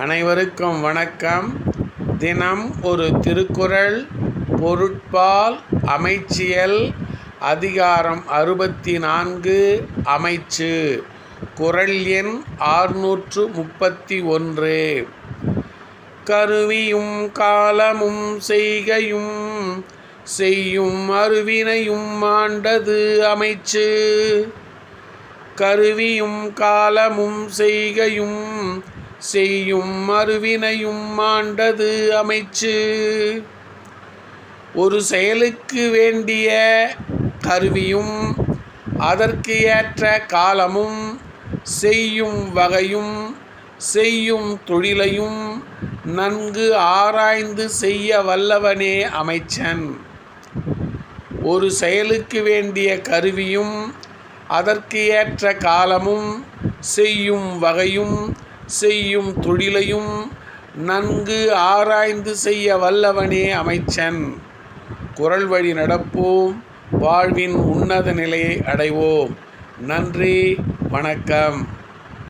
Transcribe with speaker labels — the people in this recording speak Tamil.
Speaker 1: அனைவருக்கும் வணக்கம். தினம் ஒரு திருக்குறள் பொருட்பால் அமைச்சியல் அதிகாரம் அறுபத்தி நான்கு அமைச்சு. குறள் எண் ஆறுநூற்று முப்பத்தி ஒன்று கருவியும் காலமும் செய்கையும் செய்யும் அருவினையும் ஆண்டது அமைச்சு. கருவியும் காலமும் செய்கையும் செய்யும் அருவினையும் ஆண்டது அமைச்சு. ஒரு செயலுக்கு வேண்டிய கருவியும் அதற்கு ஏற்ற காலமும் செய்யும் வகையும் செய்யும் தொழிலையும் நன்கு ஆராய்ந்து செய்ய வல்லவனே அமைச்சன். ஒரு செயலுக்கு வேண்டிய கருவியும் அதற்கு ஏற்ற காலமும் செய்யும் வகையும் செய்யும் தொழிலையும் நன்கு ஆராய்ந்து செய்ய வல்லவனே அமைச்சன். குரல் வழி நடப்போம். வாழ்வின் உன்னத நிலையை அடைவோம். நன்றி. வணக்கம்.